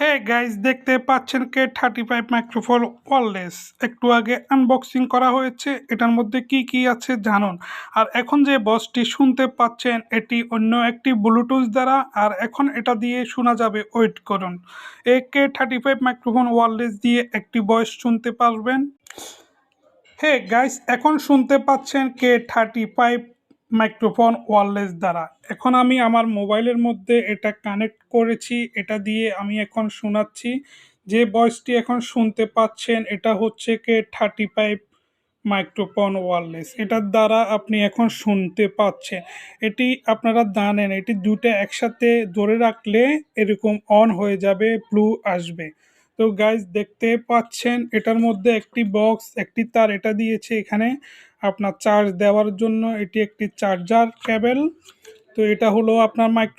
হে guys দেখতে পাচ্ছেন কে? Thirty five microphone wireless একটু আগে আনবক্সিং করা হয়েছে। এটার মধ্যে কি কি আছে জানুন। আর এখন যে বসটি শুনতে পাচ্ছেন, এটি অন্য একটি ব্লুটুথ দ্বারা। আর এখন এটা দিয়ে শোনা যাবে ওয়েট করুন। A K thirty five microphone wireless দিয়ে একটি ভয়েস শুনতে পারবেন। হে গাইস এখন শুনতে পাচ্ছেন K? Thirty five microphone wireless দ্বারা। এখন আমি আমার মোবাইলের মধ্যে এটা কানেক্ট করেছি, এটা দিয়ে আমি এখন শোনাচ্ছি। যে ভয়েসটি এখন শুনতে পাচ্ছেন, এটা হচ্ছে K thirty five microphone wireless এটার দ্বারা আপনি এখন শুনতে পাচ্ছেন। এটি আপনারা জানেন, এটি দুটো একসাথে ধরে রাখলে এরকম অন হয়ে যাবে, ব্লু আসবে। তো গাইজ দেখতে পাচ্ছেন, এটার মধ্যে একটি বক্স একটি তার, এটা দিয়েছে এখানে। আপনার চার্জ দেওয়ার জন্য এটি একটি চার্জার কেবেল তো এটা হলো আপনার মাইক্রো